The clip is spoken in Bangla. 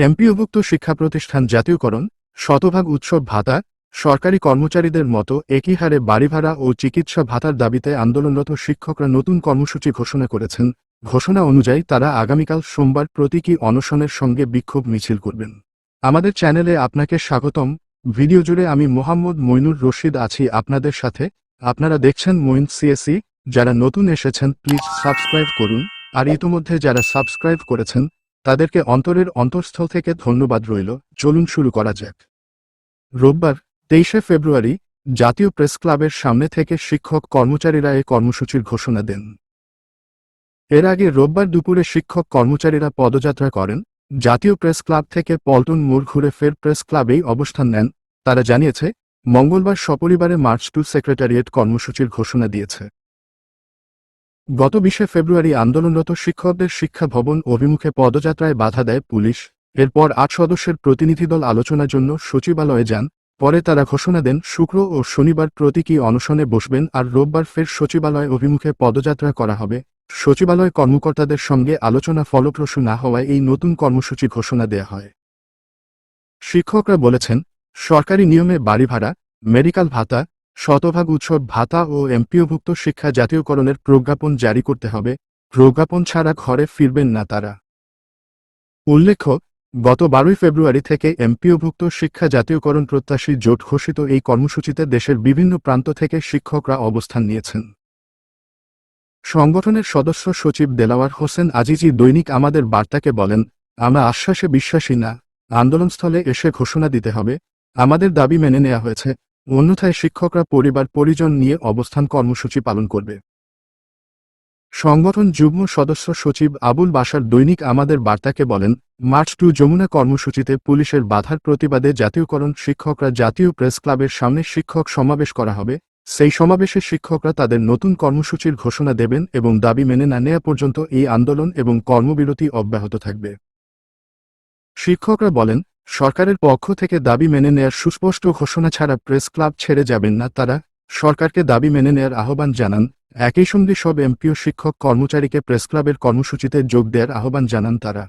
এমপিওভুক্ত শিক্ষা প্রতিষ্ঠান জাতীয়করণ, শতভাগ উৎসব ভাতা, সরকারি কর্মচারীদের মতো একই হারে বাড়ি ভাড়া ও চিকিৎসা ভাতার দাবিতে আন্দোলনরত শিক্ষকরা নতুন কর্মসূচি ঘোষণা করেছেন। ঘোষণা অনুযায়ী তারা আগামীকাল সোমবার প্রতীকী অনশনের সঙ্গে বিক্ষোভ মিছিল করবেন। আমাদের চ্যানেলে আপনাকে স্বাগতম। ভিডিও জুড়ে আমি মোহাম্মদ মইনুর রশিদ আছি আপনাদের সাথে। আপনারা দেখছেন মইন সিএসি। যারা নতুন এসেছেন, প্লিজ সাবস্ক্রাইব করুন। আর ইতোমধ্যে যারা সাবস্ক্রাইব করেছেন তাদেরকে অন্তরের অন্তঃস্থল থেকে ধন্যবাদ রইল। চলুন শুরু করা যাক। রোববার, তেইশে ফেব্রুয়ারি, জাতীয় প্রেস ক্লাবের সামনে থেকে শিক্ষক কর্মচারীরা এ কর্মসূচির ঘোষণা দেন। এর আগে রোববার দুপুরে শিক্ষক কর্মচারীরা পদযাত্রা করেন। জাতীয় প্রেস ক্লাব থেকে পল্টন মোড় ঘুরে ফের প্রেস ক্লাবেই অবস্থান নেন। তারা জানিয়েছে, মঙ্গলবার সপরিবারে মার্চ টু সেক্রেটারিয়েট কর্মসূচির ঘোষণা দিয়েছে। গত বিশে ফেব্রুয়ারি আন্দোলনরত শিক্ষকদের শিক্ষা ভবন অভিমুখে পদযাত্রায় বাধা দেয় পুলিশ। এরপর আট সদস্যের প্রতিনিধিদল আলোচনার জন্য সচিবালয়ে যান। পরে তারা ঘোষণা দেন, শুক্র ও শনিবার প্রতীকী অনশনে বসবেন আর রোববার ফের সচিবালয় অভিমুখে পদযাত্রা করা হবে। সচিবালয় কর্মকর্তাদের সঙ্গে আলোচনা ফলপ্রসূ না হওয়ায় এই নতুন কর্মসূচি ঘোষণা দেয়া হয়। শিক্ষকরা বলেছেন, সরকারি নিয়মে বাড়ি ভাড়া, মেডিকেল ভাতা শতভাগ উৎসব ভাতা ও এমপিওভুক্ত শিক্ষা জাতীয়করণের প্রজ্ঞাপন জারি করতে হবে। প্রজ্ঞাপন ছাড়া ঘরে ফিরবেন না তারা। উল্লেখ্য, গত বারোই ফেব্রুয়ারি থেকে এমপিওভুক্ত শিক্ষা জাতীয়করণ প্রত্যাশী জোট ঘোষিত এই কর্মসূচিতে দেশের বিভিন্ন প্রান্ত থেকে শিক্ষকরা অবস্থান নিয়েছেন। সংগঠনের সদস্য সচিব দেলাওয়ার হোসেন আজিজি দৈনিক আমাদের বার্তাকে বলেন, আমরা আশ্বাসে বিশ্বাসী না। আন্দোলনস্থলে এসে ঘোষণা দিতে হবে। আমাদের দাবি মেনে নেওয়া হয়েছে। অন্যথায় শিক্ষকরা পরিবার পরিজন নিয়ে অবস্থান কর্মসূচি পালন করবে। সংগঠন যুগ্ম সদস্য সচিব আবুল বাসার দৈনিক আমাদের বার্তাকে বলেন, মার্চ টু যমুনা কর্মসূচিতে পুলিশের বাধার প্রতিবাদে জাতীয়করণ শিক্ষকরা জাতীয় প্রেস ক্লাবের সামনে শিক্ষক সমাবেশ করা হবে। সেই সমাবেশে শিক্ষকরা তাদের নতুন কর্মসূচির ঘোষণা দেবেন এবং দাবি মেনে না নেওয়া পর্যন্ত এই আন্দোলন এবং কর্মবিরতি অব্যাহত থাকবে। শিক্ষকরা বলেন সরকারের পক্ষ থেকে দাবি মেনে নেয়ার সুস্পষ্ট ঘোষণা ছাড়া প্রেস ক্লাব ছেড়ে যাবেন না তারা। সরকারকে দাবি মেনে নেয়ার আহ্বান জানান। একই সঙ্গে সব এমপিও, শিক্ষক, কর্মচারীকে প্রেস ক্লাবের কর্মসূচিতে যোগ দেওয়ার আহ্বান জানান তারা।